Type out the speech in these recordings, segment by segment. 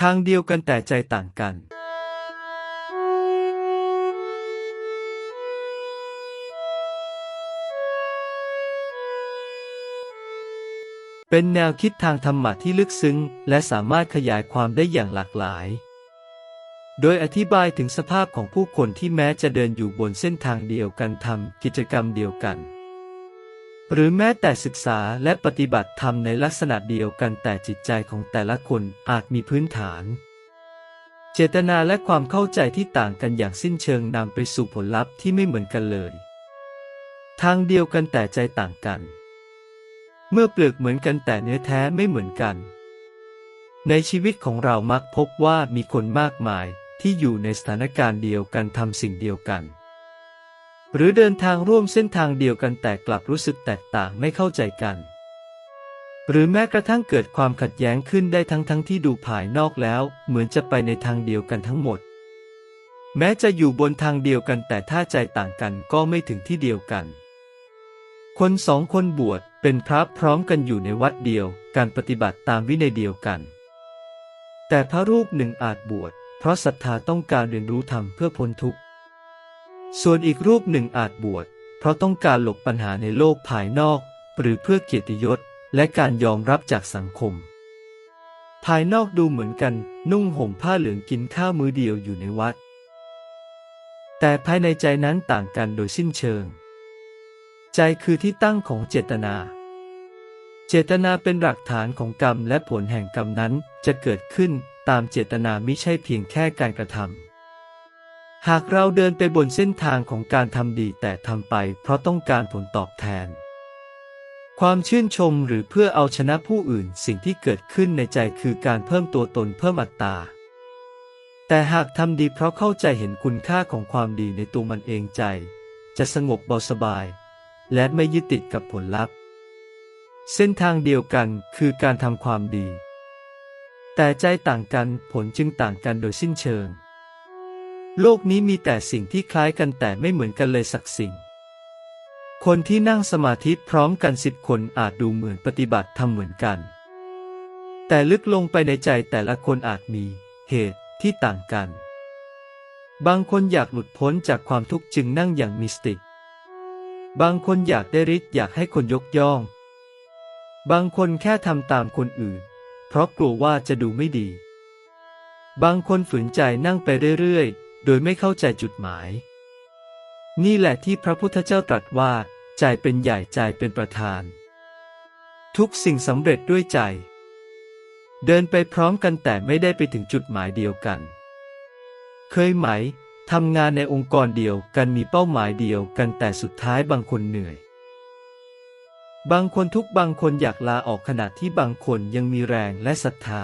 ทางเดียวกันแต่ใจต่างกันเป็นแนวคิดทางธรรมะที่ลึกซึ้ง และสามารถขยายความได้อย่างหลากหลาย โดยอธิบายถึงสภาพของผู้คนที่แม้จะเดินอยู่บนเส้นทางเดียวกันทำกิจกรรมเดียวกัน หรือแม้แต่ศึกษาและปฏิบัติธรรมในลักษณะเดียวกันแต่จิตใจของแต่ละคนอาจมีพื้นฐาน เจตนาและความเข้าใจที่ต่างกันอย่างสิ้นเชิงนำไปสู่ผลลัพธ์ที่ไม่เหมือนกันเลย ทางเดียวกันแต่ใจต่างกัน เมื่อเปลือกเหมือนกันแต่เนื้อแท้ไม่เหมือนกัน ในชีวิตของเรามักพบว่ามีคนมากมายที่อยู่ในสถานการณ์เดียวกันทำสิ่งเดียวกัน หรือเดินทางร่วมเส้นทางเดียวกันแต่กลับรู้สึกแตกต่างไม่เข้าใจกัน หรือแม้กระทั่งเกิดความขัดแย้งขึ้นได้ทั้งทั้งที่ดูภายนอกแล้ว เหมือนจะไปในทางเดียวกันทั้งหมด แม้จะอยู่บนทางเดียวกันแต่ถ้าใจต่างกันก็ไม่ถึงที่เดียวกัน คนสองคนบวชเป็นพระพร้อมกันอยู่ในวัดเดียวการปฏิบัติตามวินัยเดียวกัน แต่พระรูปหนึ่งอาจบวชเพราะศรัทธาต้องการเรียนรู้ธรรมเพื่อพ้นทุกข์ ส่วนอีกรูปหนึ่งอาจบวช เพราะต้องการหลบปัญหาในโลกภายนอก หรือเพื่อเกียรติยศ และการยอมรับจากสังคม ภายนอกดูเหมือนกัน นุ่งห่มผ้าเหลืองกินข้าวมื้อเดียวอยู่ในวัด แต่ภายในใจนั้นต่างกันโดยสิ้นเชิง ใจคือที่ตั้งของเจตนาเจตนาเป็นหลักฐานของกรรมและผลแห่งกรรมนั้นจะเกิดขึ้นตามเจตนาไมิใช่เพียงแค่การกระทำ หากเราเดินไปบนเส้นทางของการทำดีแต่ทำไปเพราะต้องการผลตอบแทน ความชื่นชมหรือเพื่อเอาชนะผู้อื่นสิ่งที่เกิดขึ้นในใจคือการเพิ่มตัวตนเพิ่มอัตตา แต่หากทำดีเพราะเข้าใจเห็นคุณค่าของความดีในตัวมันเองใจ จะสงบเบาสบาย และไม่ยึดติดกับผลลัพธ์ เส้นทางเดียวกันคือการทำความดี แต่ใจต่างกันผลจึงต่างกันโดยสิ้นเชิง โลกนี้มีแต่สิ่งที่คล้ายกันแต่ไม่เหมือนกันเลยสักสิ่ง คนที่นั่งสมาธิพร้อมกันสิบคนอาจดูเหมือนปฏิบัติทำเหมือนกัน แต่ลึกลงไปในใจแต่ละคนอาจมีเหตุที่ต่างกัน บางคนอยากหลุดพ้นจากความทุกข์จึงนั่งอย่างมิสติกบางคนอยากได้ฤทธิ์อยากให้คนยกย่อง บางคนแค่ทำตามคนอื่น เพราะกลัวว่าจะดูไม่ดี บางคนฝืนใจนั่งไปเรื่อยๆ โดยไม่เข้าใจจุดหมาย นี่แหละที่พระพุทธเจ้าตรัสว่า ใจเป็นใหญ่ใจเป็นประธาน ทุกสิ่งสำเร็จด้วยใจ เดินไปพร้อมกันแต่ไม่ได้ไปถึงจุดหมายเดียวกัน เคยไหมทำงานในองค์กรเดียวกันมีเป้าหมายเดียวกันแต่สุดท้ายบางคนเหนื่อย บางคนทุกบางคนอยากลาออกขณะที่บางคนยังมีแรงและศรัทธา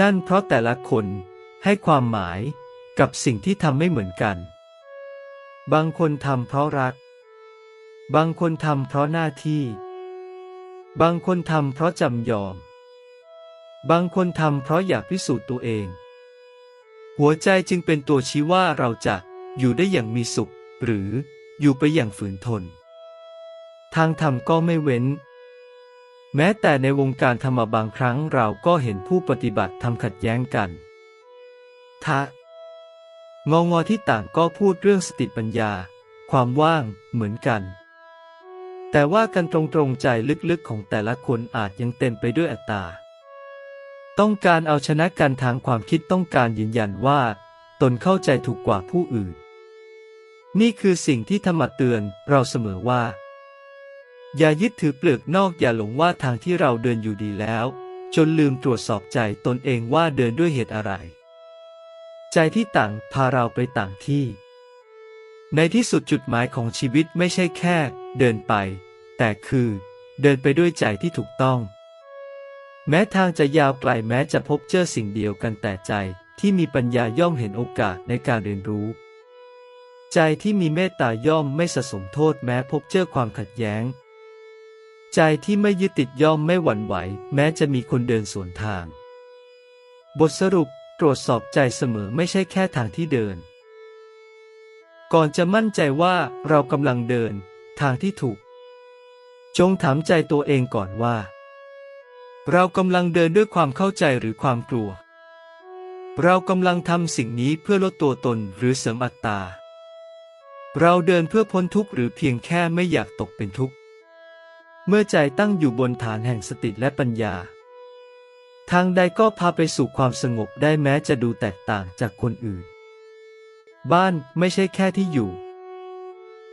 นั่นเพราะแต่ละคนให้ความหมาย กับสิ่งที่ทำไม่เหมือนกัน บางคนทำเพราะรัก บางคนทำเพราะหน้าที่ บางคนทำเพราะจำยอม บางคนทำเพราะอยากพิสูจน์ตัวเอง หัวใจจึงเป็นตัวชี้ว่าเราจะอยู่ได้อย่างมีสุข หรืออยู่ไปอย่างฝืนทน ทางธรรมก็ไม่เว้น แม้แต่ในวงการธรรมบางครั้งเราก็เห็นผู้ปฏิบัติทำขัดแย้งกันทะ งองอที่ต่างก็พูดเรื่องสติปัญญา ความว่างเหมือนกัน แต่ว่ากันตรงๆใจลึกๆของแต่ละคนอาจยังเต็มไปด้วยอัตตา ต้องการเอาชนะกันทางความคิดต้องการยืนยันว่า ตนเข้าใจถูกกว่าผู้อื่น นี่คือสิ่งที่ธรรมะเตือนเราเสมอว่า อย่ายึดถือเปลือกนอกอย่าหลงว่าทางที่เราเดินอยู่ดีแล้ว จนลืมตรวจสอบใจตนเองว่าเดินด้วยเหตุอะไร ใจที่ต่างพาเราไปต่างที่ ในที่สุดจุดหมายของชีวิตไม่ใช่แค่ เดินไป แต่คือ เดินไปด้วยใจที่ถูกต้อง แม้ทางจะยาวไกลแม้จะพบเจอสิ่งเดียวกันแต่ใจที่มีปัญญาย่อมเห็นโอกาสในการเรียนรู้ ใจที่มีเมตตาย่อมไม่สะสมโทษแม้พบเจอความขัดแย้ง ใจที่ไม่ยึดติดย่อมไม่หวั่นไหว แม้จะมีคนเดินสวนทาง บทสรุป ตรวจสอบใจเสมอไม่ใช่แค่ทางที่เดิน ก่อนจะมั่นใจว่าเรากำลังเดิน ทางที่ถูก จงถามใจตัวเองก่อนว่า เรากำลังเดินด้วยความเข้าใจหรือความกลัว เรากำลังทำสิ่งนี้เพื่อลดตัวตนหรือเสริมอัตตา เราเดินเพื่อพ้นทุกข์หรือเพียงแค่ไม่อยากตกเป็นทุกข์ เมื่อใจตั้งอยู่บนฐานแห่งสติและปัญญา ทางใดก็พาไปสู่ความสงบได้แม้จะดูแตกต่างจากคนอื่น บ้านไม่ใช่แค่ที่อยู่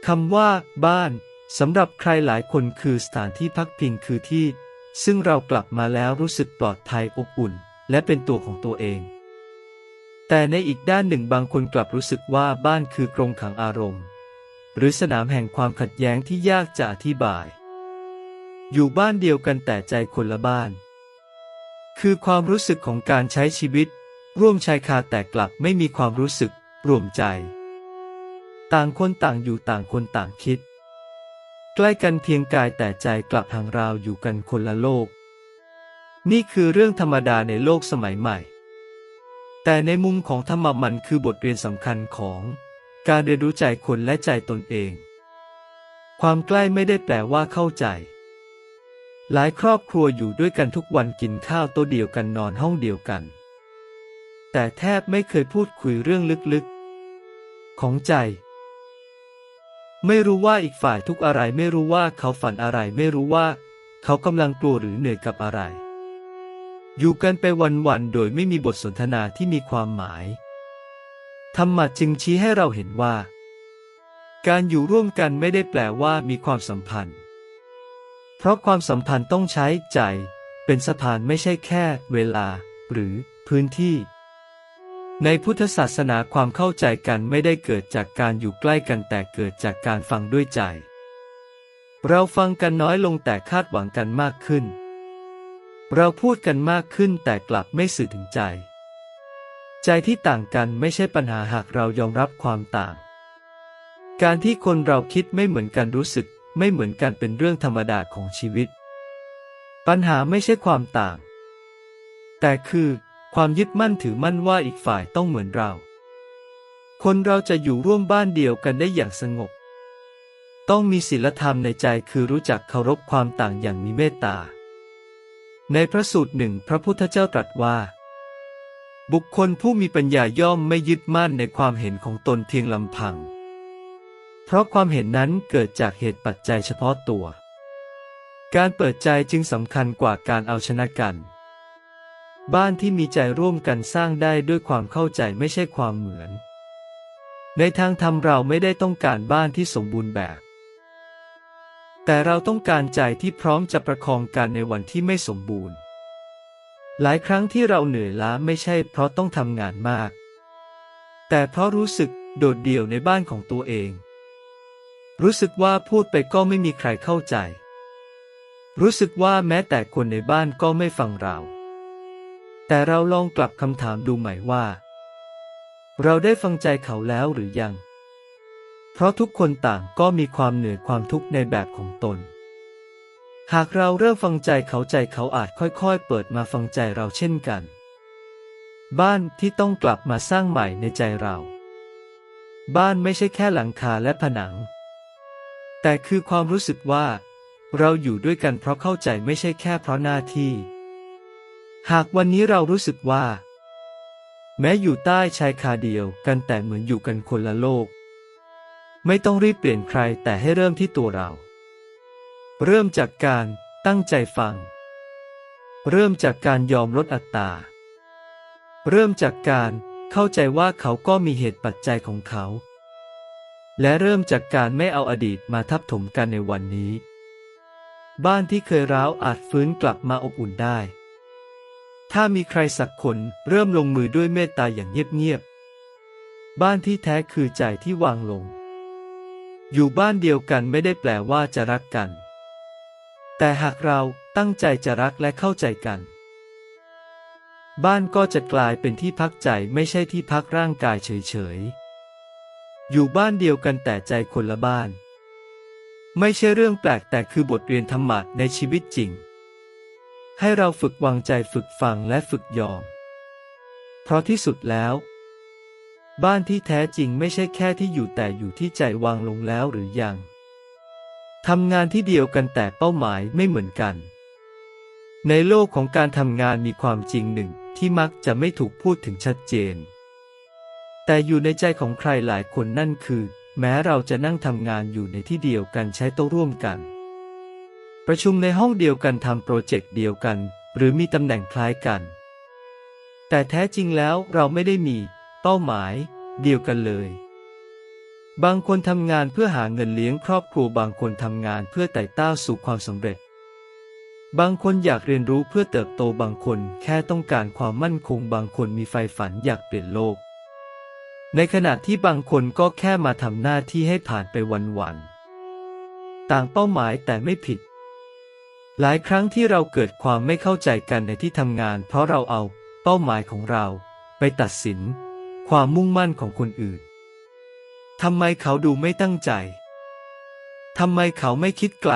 คำว่า บ้านสำหรับใครหลายคนคือสถานที่พักพิงคือที่ ซึ่งเรากลับมาแล้วรู้สึกปลอดภัยอบอุ่น และเป็นตัวของตัวเอง แต่ในอีกด้านหนึ่งบางคนกลับรู้สึกว่าบ้านคือกรงขังอารมณ์ หรือสนามแห่งความขัดแย้งที่ยากจะอธิบาย อยู่บ้านเดียวกันแต่ใจคนละบ้าน คือความรู้สึกของการใช้ชีวิต ร่วมชายคาแต่กลับไม่มีความรู้สึกรวมใจ ต่างคนต่างอยู่ต่างคนต่างคิด ใกล้กันเพียงกายแต่ใจกลับห่างราวอยู่กันคนละโลก นี่คือเรื่องธรรมดาในโลกสมัยใหม่ แต่ในมุมของธรรมะมันคือบทเรียนสำคัญของการเรียนรู้ใจคนและใจตนเอง ความใกล้ไม่ได้แปลว่าเข้าใจ หลายครอบครัวอยู่ด้วยกันทุกวันกินข้าวโต๊ะเดียวกันนอนห้องเดียวกัน แต่แทบไม่เคยพูดคุยเรื่องลึกๆ ของใจ ไม่รู้ว่าอีกฝ่ายทุกอะไรไม่รู้ว่าเขาฝันอะไรไม่รู้ว่า เขากำลังกลัวหรือเหนื่อยกับอะไร อยู่กันไปวันๆโดยไม่มีบทสนทนาที่มีความหมายธรรมะจึงชี้ให้เราเห็นว่า การอยู่ร่วมกันไม่ได้แปลว่ามีความสัมพันธ์ เพราะความสัมพันธ์ต้องใช้ใจ เป็นสะพานไม่ใช่แค่ เวลา หรือพื้นที่ ในพุทธศาสนาความเข้าใจกันไม่ได้เกิดจากการอยู่ใกล้กันแต่เกิดจากการฟังด้วยใจ เราฟังกันน้อยลงแต่คาดหวังกันมากขึ้น เราพูดกันมากขึ้นแต่กลับไม่สื่อถึงใจ ใจที่ต่างกันไม่ใช่ปัญหาหากเรายอมรับความต่าง การที่คนเราคิดไม่เหมือนกันรู้สึก ไม่เหมือนกันเป็นเรื่องธรรมดาของชีวิต ปัญหาไม่ใช่ความต่าง แต่คือความยึดมั่นถือมั่นว่าอีกฝ่ายต้องเหมือนเรา คนเราจะอยู่ร่วมบ้านเดียวกันได้อย่างสงบ ต้องมีศีลธรรมในใจคือรู้จักเคารพความต่างอย่างมีเมตตา ในพระสูตรหนึ่งพระพุทธเจ้าตรัสว่า บุคคลผู้มีปัญญาย่อมไม่ยึดมั่นในความเห็นของตนเพียงลำพัง เพราะความเห็นนั้นเกิดจากเหตุปัจจัยเฉพาะตัว การเปิดใจจึงสำคัญกว่าการเอาชนะกัน บ้านที่มีใจร่วมกันสร้างได้ด้วยความเข้าใจไม่ใช่ความเหมือน ในทางธรรมเราไม่ได้ต้องการบ้านที่สมบูรณ์แบบ แต่เราต้องการใจที่พร้อมจะประคองกันในวันที่ไม่สมบูรณ์ หลายครั้งที่เราเหนื่อยล้าไม่ใช่เพราะต้องทำงานมาก แต่เพราะรู้สึกโดดเดี่ยวในบ้านของตัวเอง รู้สึกว่าพูดไปก็ไม่มีใครเข้าใจ รู้สึกว่าแม้แต่คนในบ้านก็ไม่ฟังเรา แต่เราลองกลับคำถามดูใหม่ว่า เราได้ฟังใจเขาแล้วหรือยัง เพราะทุกคนต่างก็มีความเหนื่อยความทุกข์ในแบบของตน หากเราเริ่มฟังใจเขาใจเขาอาจค่อยๆ เปิดมาฟังใจเราเช่นกัน บ้านที่ต้องกลับมาสร้างใหม่ในใจเรา บ้านไม่ใช่แค่หลังคาและผนัง แต่คือความรู้สึกว่า เราอยู่ด้วยกันเพราะเข้าใจไม่ใช่แค่เพราะหน้าที่ หากวันนี้เรารู้สึกว่า แม้อยู่ใต้ชายคาเดียวกันแต่เหมือนอยู่กันคนละโลก ไม่ต้องรีบเปลี่ยนใครแต่ให้เริ่มที่ตัวเรา เริ่มจากการตั้งใจฟัง เริ่มจากการยอมลดอัตตาเริ่มจากการเข้าใจว่าเขาก็มีเหตุปัจจัยของเขา และเริ่มจากการไม่เอาอดีตมาทับถมกันในวันนี้ บ้านที่เคยร้าวอาจฟื้นกลับมาอบอุ่นได้ ถ้ามีใครสักคนเริ่มลงมือด้วยเมตตาอย่างเงียบๆ บ้านที่แท้คือใจที่วางลง อยู่บ้านเดียวกันไม่ได้แปลว่าจะรักกัน แต่หากเราตั้งใจจะรักและเข้าใจกัน บ้านก็จะกลายเป็นที่พักใจไม่ใช่ที่พักร่างกายเฉยๆ อยู่บ้านเดียวกันแต่ใจคนละบ้าน ไม่ใช่เรื่องแปลกแต่คือบทเรียนธรรมะในชีวิตจริง ให้เราฝึกวางใจฝึกฟังและฝึกยอม เพราะที่สุดแล้ว บ้านที่แท้จริงไม่ใช่แค่ที่อยู่แต่อยู่ที่ใจวางลงแล้วหรือยังทำงานที่เดียวกันแต่เป้าหมายไม่เหมือนกัน ในโลกของการทำงานมีความจริงหนึ่งที่มักจะไม่ถูกพูดถึงชัดเจน แต่อยู่ในใจของใครหลายคนนั่นคือ แม้เราจะนั่งทำงานอยู่ในที่เดียวกันใช้โต๊ะร่วมกัน ประชุมในห้องเดียวกันทำโปรเจกต์เดียวกัน หรือมีตำแหน่งคล้ายกัน แต่แท้จริงแล้วเราไม่ได้มี เป้าหมาย เดียวกันเลย บางคนทำงานเพื่อหาเงินเลี้ยงครอบครัวบางคนทำงานเพื่อไต่เต้าสู่ความสำเร็จ บางคนอยากเรียนรู้เพื่อเติบโตบางคน แค่ต้องการความมั่นคงบางคนมีไฟฝันอยากเปลี่ยนโลก ในขณะที่บางคนก็แค่มาทำหน้าที่ให้ผ่านไปวันๆ ต่างเป้าหมายแต่ไม่ผิด หลายครั้งที่เราเกิดความไม่เข้าใจกันในที่ทำงาน เพราะเราเอาเป้าหมายของเรา ไปตัดสิน ความมุ่งมั่นของคนอื่น ทำไมเขาดูไม่ตั้งใจ ทำไมเขาไม่คิดไกล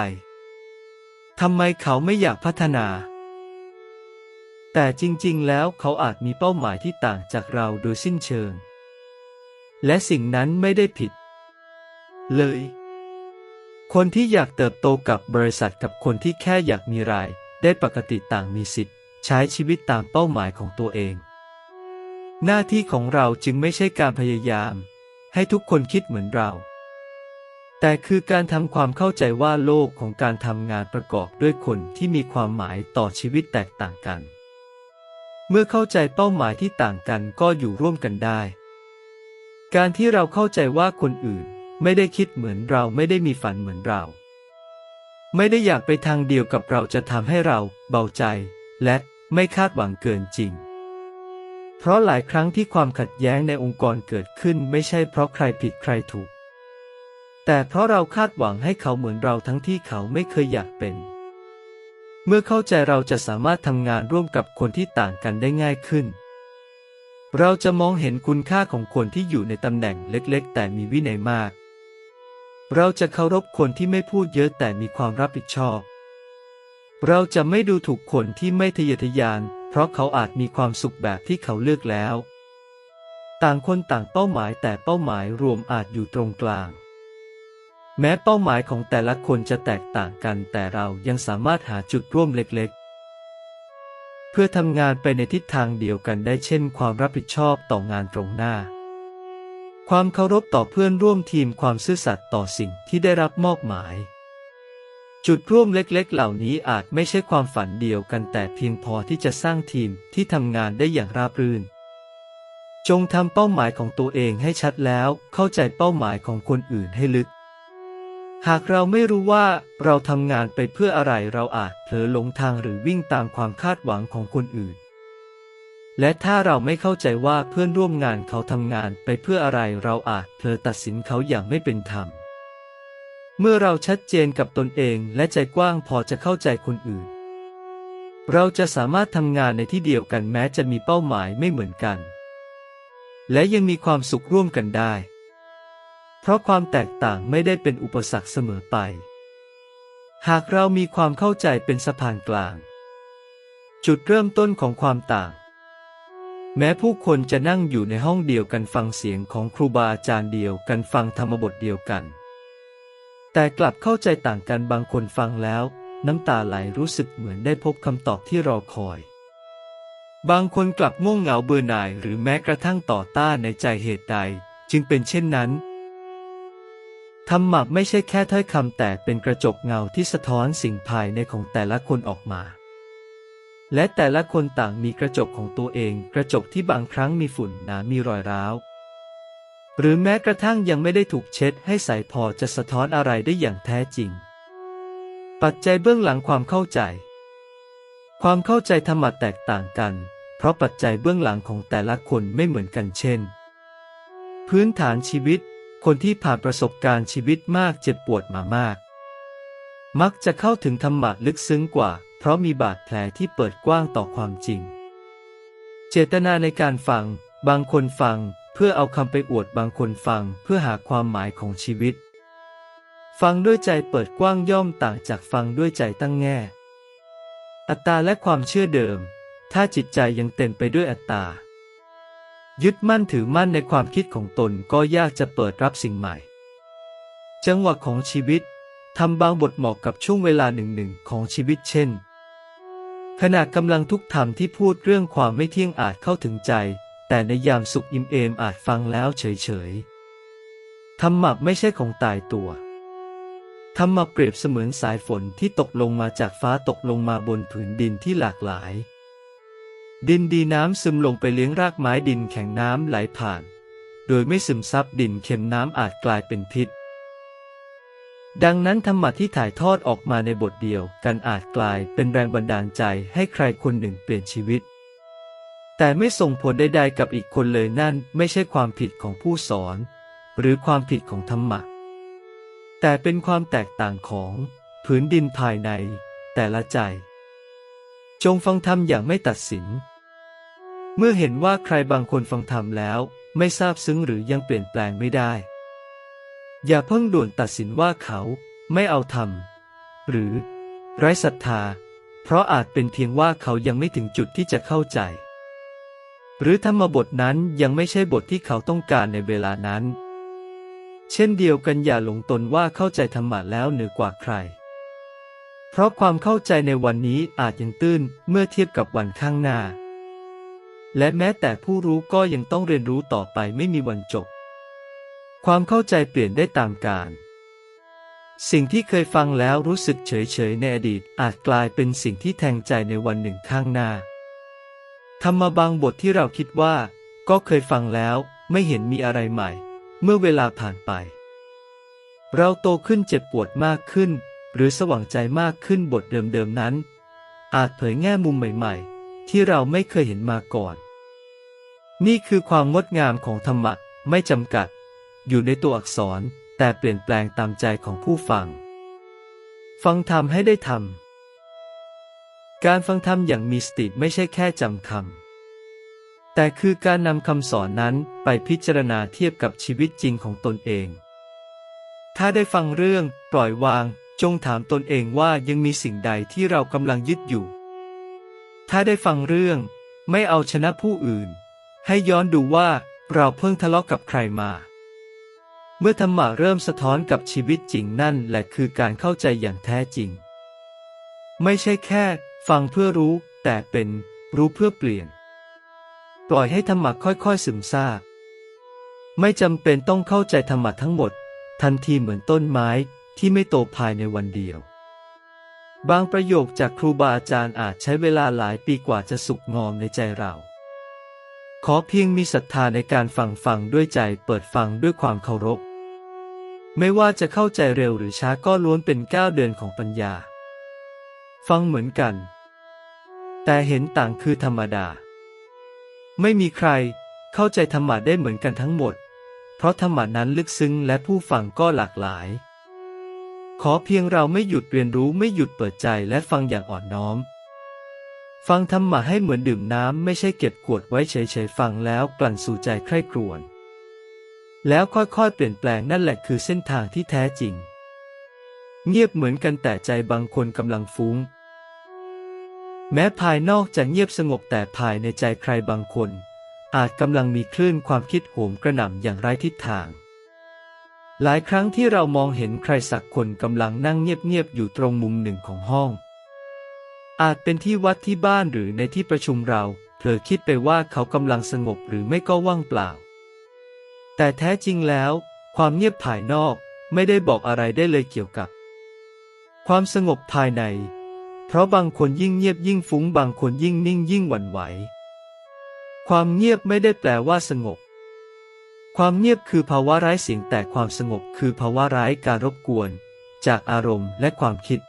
ทำไมเขาไม่อยากพัฒนา แต่จริงๆ แล้วเขาอาจมีเป้าหมายที่ต่างจากเราโดยสิ้นเชิง และสิ่งนั้นไม่ได้ผิด เลย คนที่อยากเติบโตกับบริษัทกับคนที่แค่อยากมีราย ได้ปกติต่างมีสิทธิ์ ใช้ชีวิตตามเป้าหมายของตัวเอง หน้าที่ของเราจึงไม่ใช่การพยายาม ให้ทุกคนคิดเหมือนเรา แต่คือการทำความเข้าใจว่าโลกของการทำงานประกอบด้วยคนที่มีความหมายต่อชีวิตแตกต่างกัน เมื่อเข้าใจเป้าหมายที่ต่างกันก็อยู่ร่วมกันได้ การที่เราเข้าใจว่าคนอื่นไม่ได้คิดเหมือนเราไม่ได้มีฝันเหมือนเรา ไม่ได้อยากไปทางเดียวกับเราจะทำให้เราเบาใจ และไม่คาดหวังเกินจริง เพราะหลายครั้งที่ความขัดแย้งในองค์กรเกิดขึ้นไม่ใช่เพราะใครผิดใครถูก แต่เพราะเราคาดหวังให้เขาเหมือนเราทั้งที่เขาไม่เคยอยากเป็น เมื่อเข้าใจเราจะสามารถทำงานร่วมกับคนที่ต่างกันได้ง่ายขึ้น เราจะมองเห็นคุณค่าของคนที่อยู่ในตำแหน่งเล็กๆ แต่มีวินัยมาก เราจะเคารพคนที่ไม่พูดเยอะแต่มีความรับผิดชอบ เราจะไม่ดูถูกคนที่ไม่ทะเยอทะยาน เพราะเขาอาจมีความสุขแบบที่เขาเลือกแล้ว ต่างคนต่างเป้าหมายแต่เป้าหมายรวมอาจอยู่ตรงกลาง แม้เป้าหมายของแต่ละคนจะแตกต่างกันแต่เรายังสามารถหาจุดร่วมเล็กๆ พื่อทำงานไปในทิศทางเดียวกันได้เช่น ความรับผิดชอบต่องานตรงหน้า ความเคารพต่อเพื่อนร่วมทีมความซื่อสัตย์ต่อสิ่งที่ได้รับมอบหมาย จุดร่วมเล็กๆ เหล่านี้อาจไม่ใช่ความฝันเดียวกันแต่เพียงพอที่จะสร้างทีมที่ทำงานได้อย่างราบรื่น จงทำเป้าหมายของตัวเองให้ชัดแล้วเข้าใจเป้าหมายของคนอื่นให้ลึก หากเราไม่รู้ว่าเราทำงานไปเพื่ออะไรเราอาจเผลอหลงทางหรือวิ่งตามความคาดหวังของคนอื่น และถ้าเราไม่เข้าใจว่าเพื่อนร่วมงานเขาทำงานไปเพื่ออะไรเราอาจเผลอตัดสินเขาอย่างไม่เป็นธรรม เมื่อเราชัดเจนกับตนเองและใจกว้างพอจะเข้าใจคนอื่น เราจะสามารถทำงานในที่เดียวกันแม้จะมีเป้าหมายไม่เหมือนกัน และยังมีความสุขร่วมกันได้ เพราะความแตกต่างไม่ได้เป็นอุปสรรคเสมอไป หากเรามีความเข้าใจเป็นสะพานกลาง จุดเริ่มต้นของความต่าง แม้ผู้คนจะนั่งอยู่ในห้องเดียวกันฟังเสียงของครูบาอาจารย์เดียวกันฟังธรรมบทเดียวกัน แต่กลับเข้าใจต่างกันบางคนฟังแล้ว น้ำตาไหลรู้สึกเหมือนได้พบคำตอบที่รอคอยบางคนกลับง่วงเหงาเบื่อหน่ายหรือแม้กระทั่งต่อต้านในใจเหตุใด จึงเป็นเช่นนั้น ธรรมะไม่ใช่แค่ถ้อยคำแต่เป็นกระจกเงาที่สะท้อนสิ่งภายในของแต่ละคนออกมา และแต่ละคนต่างมีกระจกของตัวเอง กระจกที่บางครั้งมีฝุ่นหนามีรอยร้าว หรือแม้กระทั่งยังไม่ได้ถูกเช็ดให้ใสพอจะสะท้อนอะไรได้อย่างแท้จริง ปัจจัยเบื้องหลังความเข้าใจ ความเข้าใจธรรมะแตกต่างกัน เพราะปัจจัยเบื้องหลังของแต่ละคนไม่เหมือนกันเช่น พื้นฐานชีวิต คนที่ผ่านประสบการณ์ชีวิตมากเจ็บปวดมามาก มักจะเข้าถึงธรรมะลึกซึ้งกว่า เพราะมีบาดแผลที่เปิดกว้างต่อความจริง เจตนาในการฟัง บางคนฟังเพื่อเอาคำไปอวดบางคนฟังเพื่อหาความหมายของชีวิต ฟังด้วยใจเปิดกว้างย่อมต่างจากฟังด้วยใจตั้งแง่ อัตตาและความเชื่อเดิม ถ้าจิตใจยังเต็มไปด้วยอัตตา ยึดมั่นถือมั่นในความคิดของตนก็ยากจะเปิดรับสิ่งใหม่ จังหวะของชีวิตทำบางบทเหมาะกับช่วงเวลาหนึ่งหนึ่งของชีวิตเช่น ขณะกำลังทุกธรรมที่พูดเรื่องความไม่เที่ยงอาจเข้าถึงใจ แต่ในยามสุขอิ่มเอมอาจฟังแล้วเฉยๆธรรมะไม่ใช่ของตายตัวธรรมะเปรียบเสมือนสายฝนที่ตกลงมาจากฟ้าตกลงมาบนผืนดินที่หลากหลาย ดินดีน้ำซึมลงไปเลี้ยงรากไม้ดินแข็งน้ำไหลผ่าน โดยไม่ซึมซับดินเค็มน้ำอาจกลายเป็นพิษ ดังนั้นธรรมะที่ถ่ายทอดออกมาในบทเดียวกันอาจกลายเป็นแรงบันดาลใจให้ใครคนหนึ่งเปลี่ยนชีวิต แต่ไม่ส่งผลใดๆกับอีกคนเลยนั่นไม่ใช่ความผิดของผู้สอน หรือความผิดของธรรมะ แต่เป็นความแตกต่างของผืนดินภายใน แต่ละใจ จงฟังธรรมอย่างไม่ตัดสิน เมื่อเห็นว่าใครบางคนฟังธรรมแล้ว ไม่ทราบซึ้งหรือยังเปลี่ยนแปลงไม่ได้ อย่าเพิ่งด่วนตัดสินว่าเขาไม่เอาธรรม หรือ ไร้ศรัทธา เพราะอาจเป็นเพียงว่าเขายังไม่ถึงจุดที่จะเข้าใจ หรือธรรมบทนั้นยังไม่ใช่บทที่เขาต้องการในเวลานั้น เช่นเดียวกันอย่าหลงตนว่าเข้าใจธรรมะแล้วเหนือกว่าใคร เพราะความเข้าใจในวันนี้อาจยังตื้นเมื่อเทียบกับวันข้างหน้า และแม้แต่ผู้รู้ก็ยังต้องเรียนรู้ต่อไปไม่มีวันจบ ความเข้าใจเปลี่ยนได้ตามกาลสิ่งที่เคยฟังแล้วรู้สึกเฉยๆในอดีตอาจกลายเป็นสิ่งที่แทงใจในวันหนึ่งข้างหน้า ธรรมบางบทที่เราคิดว่า ก็เคยฟังแล้วไม่เห็นมีอะไรใหม่ เมื่อเวลาผ่านไป เราโตขึ้นเจ็บปวดมากขึ้น หรือสว่างใจมากขึ้นบทเดิมๆนั้น อาจเผยแง่มุมใหม่ๆ ที่เราไม่เคยเห็นมาก่อน นี่คือความงดงามของธรรมะไม่จำกัด อยู่ในตัวอักษรแต่เปลี่ยนแปลงตามใจของผู้ฟัง ฟังธรรมให้ได้ทำการฟังธรรมอย่างมีสติไม่ใช่แค่จำคำแต่คือการนำคำสอนนั้นไปพิจารณาเทียบกับชีวิตจริงของตนเอง ถ้าได้ฟังเรื่องปล่อยวาง จงถามตนเองว่ายังมีสิ่งใดที่เรากำลังยึดอยู่ ถ้าได้ฟังเรื่อง ไม่เอาชนะผู้อื่น ให้ย้อนดูว่าเราเพิ่งทะเลาะกับใครมา เมื่อธรรมะเริ่มสะท้อนกับชีวิตจริงนั่นแหละคือการเข้าใจอย่างแท้จริง ไม่ใช่แค่ ฟังเพื่อรู้ แต่เป็นรู้เพื่อเปลี่ยน ปล่อยให้ธรรมะค่อยๆ ซึมซาบไม่จำเป็นต้องเข้าใจธรรมะทั้งหมด ทันทีเหมือนต้นไม้ที่ไม่โตภายในวันเดียว บางประโยคจากครูบาอาจารย์อาจใช้เวลาหลายปีกว่าจะสุกงอมในใจเรา ขอเพียงมีศรัทธาในการฟังฟังด้วยใจเปิดฟังด้วยความเคารพ ไม่ว่าจะเข้าใจเร็วหรือช้าก็ล้วนเป็นก้าวเดินของปัญญา ฟังเหมือนกัน แต่เห็นต่างคือธรรมดา ไม่มีใครเข้าใจธรรมะได้เหมือนกันทั้งหมด เพราะธรรมะนั้นลึกซึ้งและผู้ฟังก็หลากหลาย ขอเพียงเราไม่หยุดเรียนรู้ไม่หยุดเปิดใจและฟังอย่างอ่อนน้อม ฟังธรรมะให้เหมือนดื่มน้ำไม่ใช่เก็บขวดไว้เฉยๆฟังแล้วกลั่นสู่ใจใคร่ครวญแล้วค่อยๆเปลี่ยนแปลงนั่นแหละคือเส้นทางที่แท้จริง เงียบเหมือนกันแต่ใจบางคนกำลังฟุ้ง แม้ภายนอกจะเงียบสงบแต่ภายในใจใครบางคน อาจกำลังมีคลื่นความคิดโหมกระหน่ำอย่างไร้ทิศทาง หลายครั้งที่เรามองเห็นใครสักคนกำลังนั่งเงียบๆอยู่ตรงมุมหนึ่งของห้อง อาจเป็นที่วัดที่บ้านหรือในที่ประชุมเราเผลอคิดไปว่าเขากำลังสงบหรือไม่ก็ว่างเปล่า แต่แท้จริงแล้ว ความเงียบภายนอกไม่ได้บอกอะไรได้เลยเกี่ยวกับ ความสงบภายใน เพราะบางคนยิ่งเงียบยิ่งฟุ้งบางคนยิ่งนิ่งยิ่งหวั่นไหว ความเงียบไม่ได้แปลว่าสงบ ความเงียบคือภาวะไร้เสียงแต่ความสงบคือภาวะไร้การรบกวน จากอารมณ์และความคิด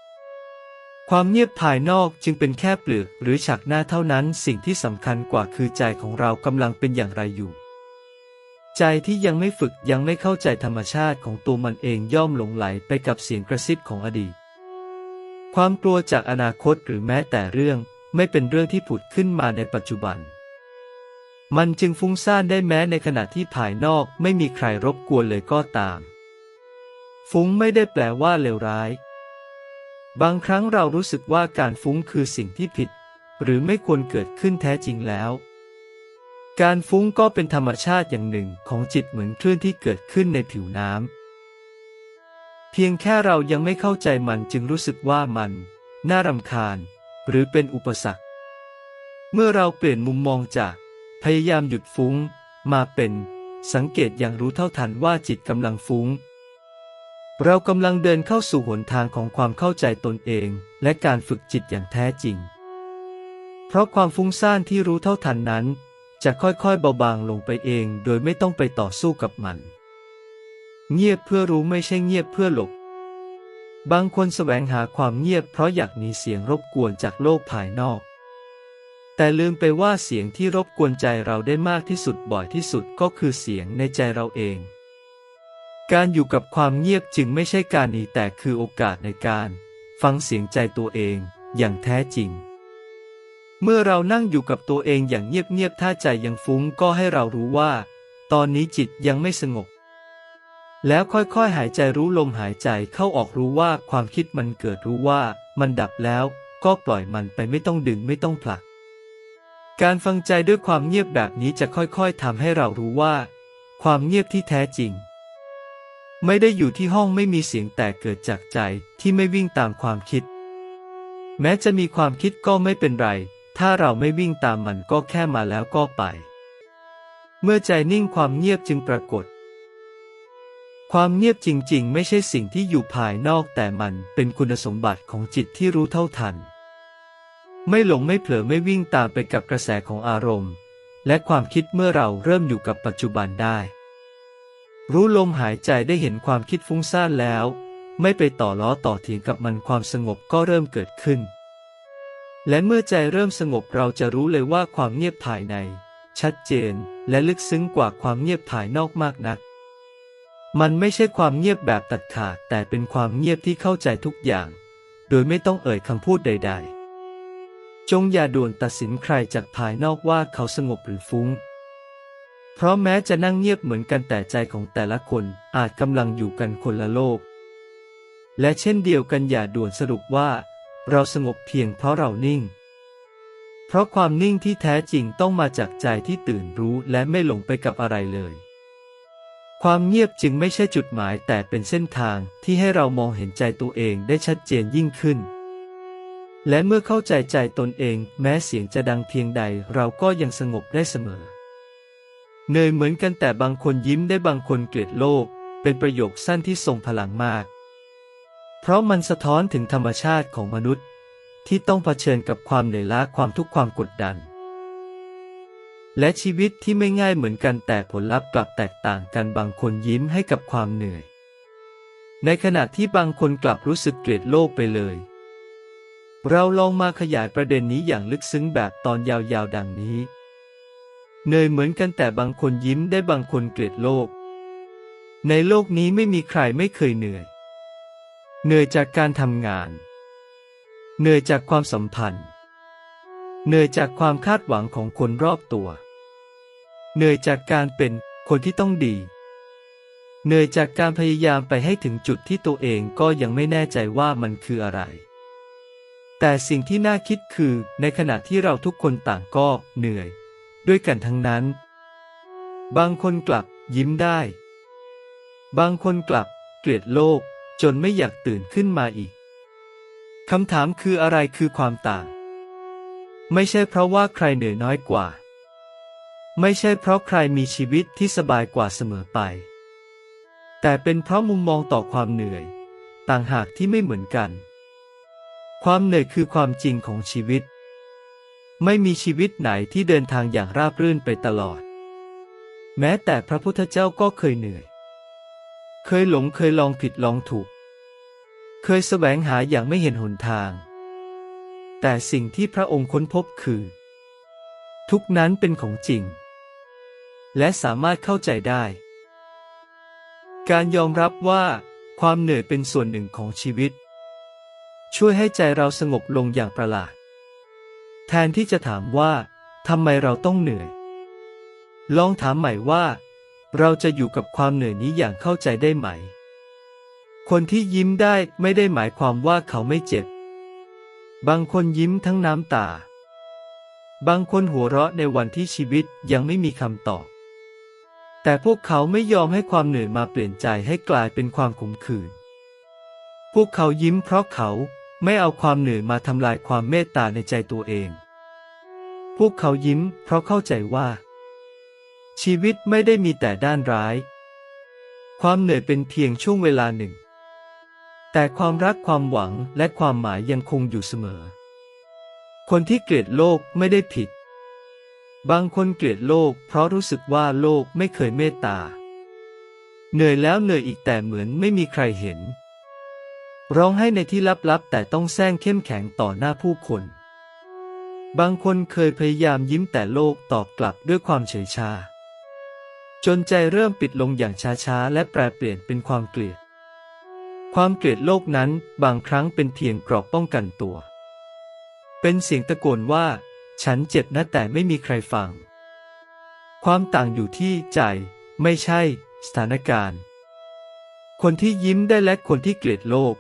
ความเงียบภายนอกจึงเป็นแค่เปลือกหรือฉากหน้าเท่านั้น สิ่งที่สำคัญกว่าคือใจของเรากำลังเป็นอย่างไรอยู่ ใจที่ยังไม่ฝึกยังไม่เข้าใจธรรมชาติของตัวมันเองย่อมหลงไหลไปกับเสียงกระซิบของอดีต ความกลัวจากอนาคตหรือแม้แต่เรื่องไม่เป็นเรื่องที่ผุดขึ้นมาในปัจจุบัน มันจึงฟุ้งซ่านได้แม้ในขณะที่ภายนอกไม่มีใครรบกวนเลยก็ตาม ฟุ้งไม่ได้แปลว่าเลวร้าย บางครั้งเรารู้สึกว่าการฟุ้งคือสิ่งที่ผิด หรือไม่ควรเกิดขึ้นแท้จริงแล้ว การฟุ้งก็เป็นธรรมชาติอย่างหนึ่งของจิตเหมือนคลื่นที่เกิดขึ้นในผิวน้ำเพียงแค่เรายังไม่เข้าใจมันจึงรู้สึกว่ามัน น่ารำคาญ หรือเป็นอุปสรรค เมื่อเราเปลี่ยนมุมมองจาก พยายามหยุดฟุ้ง มาเป็น สังเกตอย่างรู้เท่าทันว่าจิตกำลังฟุ้ง เรากำลังเดินเข้าสู่หนทางของความเข้าใจตนเอง และการฝึกจิตอย่างแท้จริง เพราะความฟุ้งซ่านที่รู้เท่าทันนั้น จะค่อยๆเบาบางลงไปเอง โดยไม่ต้องไปต่อสู้กับมัน เงียบเพื่อรู้ไม่ใช่เงียบเพื่อหลบบางคนแสวงหาความเงียบเพราะอยากหนีเสียงรบกวนจากโลกภายนอก แต่ลืมไปว่าเสียงที่รบกวนใจเราได้มากที่สุดบ่อยที่สุดก็คือเสียงในใจเราเอง การอยู่กับความเงียบจึงไม่ใช่การหนีแต่คือโอกาสในการ ฟังเสียงใจตัวเองอย่างแท้จริง เมื่อเรานั่งอยู่กับตัวเองอย่างเงียบๆถ้าใจยังฟุ้งก็ให้เรารู้ว่า ตอนนี้จิตยังไม่สงบ แล้วค่อยๆหายใจรู้ลมหายใจเข้าออกรู้ว่าความคิดมันเกิดรู้ว่ามันดับแล้วก็ปล่อยมันไปไม่ต้องดึงไม่ต้องผลัก การฟังใจด้วยความเงียบแบบนี้จะค่อยๆทำให้เรารู้ว่า ความเงียบที่แท้จริง ไม่ได้อยู่ที่ห้องไม่มีเสียงแต่เกิดจากใจที่ไม่วิ่งตามความคิด แม้จะมีความคิดก็ไม่เป็นไร ถ้าเราไม่วิ่งตามมันก็แค่มาแล้วก็ไป เมื่อใจนิ่งความเงียบจึงปรากฏ ความเงียบจริงๆ ไม่ใช่สิ่งที่อยู่ภายนอกแต่มันเป็นคุณสมบัติของจิตที่รู้เท่าทัน ไม่หลงไม่เผลอไม่วิ่งตามไปกับกระแสของอารมณ์ และความคิดเมื่อเราเริ่มอยู่กับปัจจุบันได้ รู้ลมหายใจได้เห็นความคิดฟุ้งซ่านแล้ว ไม่ไปต่อล้อต่อเถียงกับมันความสงบก็เริ่มเกิดขึ้น และเมื่อใจเริ่มสงบเราจะรู้เลยว่าความเงียบภายใน ชัดเจนและลึกซึ้งกว่าความเงียบภายนอกมากนัก มันไม่ใช่ความเงียบแบบตัดขาดแต่เป็นความเงียบที่เข้าใจทุกอย่าง โดยไม่ต้องเอ่ยคำพูดใด ๆ จงอย่าด่วนตัดสินใครจากภายนอกว่าเขาสงบหรือฟุ้ง เพราะแม้จะนั่งเงียบเหมือนกันแต่ใจของแต่ละคนอาจกำลังอยู่กันคนละโลก และเช่นเดียวกันอย่าด่วนสรุปว่า เราสงบเพียงเพราะเรานิ่ง เพราะความนิ่งที่แท้จริงต้องมาจากใจที่ตื่นรู้และไม่หลงไปกับอะไรเลย ความเงียบจึงไม่ใช่จุดหมายแต่เป็นเส้นทางที่ให้เรามองเห็นใจตัวเองได้ชัดเจนยิ่งขึ้น และเมื่อเข้าใจใจตนเอง แม้เสียงจะดังเพียงใดเราก็ยังสงบได้เสมอ เนยเหมือนกันแต่บางคนยิ้มได้บางคนเกลียดโลก เป็นประโยคสั้นที่ทรงพลังมาก เพราะมันสะท้อนถึงธรรมชาติของมนุษย์ ที่ต้องเผชิญกับความเหนื่อยล้าความทุกข์ความกดดัน และชีวิตที่ไม่ง่ายเหมือนกันแต่ผลลัพธ์กลับแตกต่างกันบางคนยิ้มให้กับความเหนื่อย ในขณะที่บางคนกลับรู้สึกเกลียดโลกไปเลย เราลองมาขยายประเด็นนี้อย่างลึกซึ้งแบบตอนยาวๆดังนี้ เหนื่อยเหมือนกันแต่บางคนยิ้มได้บางคนเกลียดโลก ในโลกนี้ไม่มีใครไม่เคยเหนื่อย เหนื่อยจากการทำงาน เหนื่อยจากความสัมพันธ์ เหนื่อยจากความคาดหวังของคนรอบตัว เหนื่อยจากการเป็นคนที่ต้องดี เหนื่อยจากการพยายามไปให้ถึงจุดที่ตัวเองก็ยังไม่แน่ใจว่ามันคืออะไร แต่สิ่งที่น่าคิดคือ ในขณะที่เราทุกคนต่างก็เหนื่อย ด้วยกันทั้งนั้น บางคนกลับยิ้มได้ บางคนกลับเกลียดโลกจนไม่อยากตื่นขึ้นมาอีก คำถามคืออะไรคือความต่าง ไม่ใช่เพราะว่าใครเหนื่อยน้อยกว่า ไม่ใช่เพราะใครมีชีวิตที่สบายกว่าเสมอไป แต่เป็นเพราะมุมมองต่อความเหนื่อย ต่างหากที่ไม่เหมือนกัน ความเหนื่อยคือความจริงของชีวิต ไม่มีชีวิตไหนที่เดินทางอย่างราบรื่นไปตลอด แม้แต่พระพุทธเจ้าก็เคยเหนื่อย เคยหลงเคยลองผิดลองถูก เคยแสวงหาอย่างไม่เห็นหนทาง แต่สิ่งที่พระองค์ค้นพบคือ ทุกนั้นเป็นของจริง และสามารถเข้าใจได้ การยอมรับว่าความเหนื่อยเป็นส่วนหนึ่งของชีวิต ช่วยให้ใจเราสงบลงอย่างประหลาด แทนที่จะถามว่าทำไมเราต้องเหนื่อย ลองถามใหม่ว่า เราจะอยู่กับความเหนื่อยนี้อย่างเข้าใจได้ไหม คนที่ยิ้มได้ไม่ได้หมายความว่าเขาไม่เจ็บบางคนยิ้มทั้งน้ำตา บางคนหัวเราะในวันที่ชีวิตยังไม่มีคำตอบ แต่พวกเขาไม่ยอมให้ความเหนื่อยมาเปลี่ยนใจให้กลายเป็นความขมขื่น พวกเขายิ้มเพราะเขา ไม่เอาความเหนื่อยมาทำลายความเมตตาในใจตัวเอง พวกเขายิ้มเพราะเข้าใจว่า ชีวิตไม่ได้มีแต่ด้านร้าย ความเหนื่อยเป็นเพียงช่วงเวลาหนึ่ง แต่ความรักความหวังและความหมายยังคงอยู่เสมอ คนที่เกลียดโลกไม่ได้ผิด บางคนเกลียดโลกเพราะรู้สึกว่าโลกไม่เคยเมตตา เหนื่อยแล้วเหนื่อยอีกแต่เหมือนไม่มีใครเห็น ร้องให้ในที่ลับๆ แต่ต้องแซงเข้มแข็งต่อหน้าผู้คน บางคนเคยพยายามยิ้มแต่โลกตอบกลับด้วยความเฉยชา จนใจเริ่มปิดลงอย่างช้าๆ และแปรเปลี่ยนเป็นความเกลียด ความเกลียดโลกนั้นบางครั้งเป็นเพียงกรอบป้องกันตัว เป็นเสียงตะโกนว่า ฉันเจ็บนะแต่ไม่มีใครฟัง ความต่างอยู่ที่ใจ ไม่ใช่ สถานการณ์ คนที่ยิ้มได้และคนที่เกลียดโลก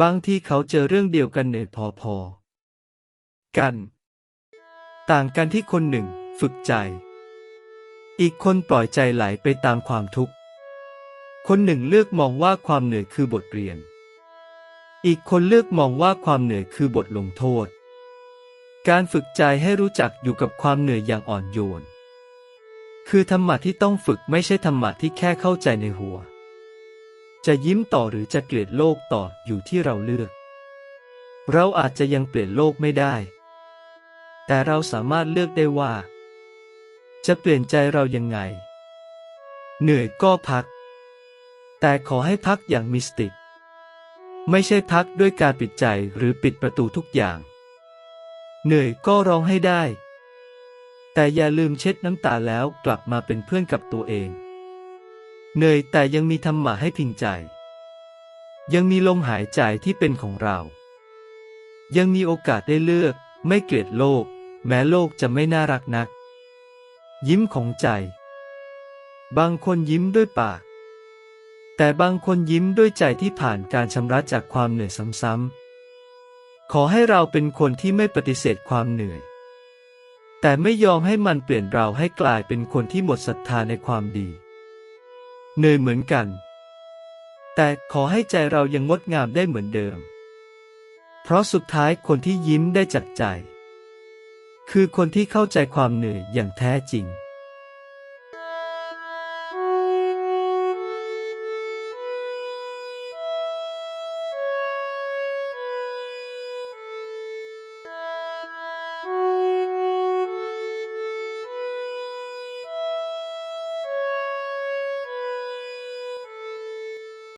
บางทีเขาเจอเรื่องเดียวกันเหนื่อยพอๆกัน ต่างกันที่คนหนึ่งฝึกใจ อีกคนปล่อยใจไหลไปตามความทุกข์ คนหนึ่งเลือกมองว่าความเหนื่อยคือบทเรียน อีกคนเลือกมองว่าความเหนื่อยคือบทลงโทษ การฝึกใจให้รู้จักอยู่กับความเหนื่อยอย่างอ่อนโยน คือธรรมะที่ต้องฝึกไม่ใช่ธรรมะที่แค่เข้าใจในหัว จะยิ้มต่อหรือจะเกลียดโลกต่ออยู่ที่เราเลือก เราอาจจะยังเปลี่ยนโลกไม่ได้ แต่เราสามารถเลือกได้ว่า จะเปลี่ยนใจเรายังไง เหนื่อยก็พัก แต่ขอให้พักอย่างมีสติ ไม่ใช่พักด้วยการปิดใจหรือปิดประตูทุกอย่าง เหนื่อยก็ร้องให้ได้ แต่อย่าลืมเช็ดน้ำตาแล้วกลับมาเป็นเพื่อนกับตัวเอง เหนื่อยแต่ยังมีธรรมะให้พิงใจ ยังมีลมหายใจที่เป็นของเรา ยังมีโอกาสได้เลือก ไม่เกลียดโลก แม้โลกจะไม่น่ารักนัก ยิ้มของใจ บางคนยิ้มด้วยปาก แต่บางคนยิ้มด้วยใจที่ผ่านการชำระจากความเหนื่อยซ้ำๆขอให้เราเป็นคนที่ไม่ปฏิเสธความเหนื่อย แต่ไม่ยอมให้มันเปลี่ยนเราให้กลายเป็นคนที่หมดศรัทธาในความดี เหนื่อยเหมือนกัน แต่ขอให้ใจเรายังงดงามได้เหมือนเดิม เพราะสุดท้ายคนที่ยิ้มได้จากใจ คือคนที่เข้าใจความเหนื่อยอย่างแท้จริง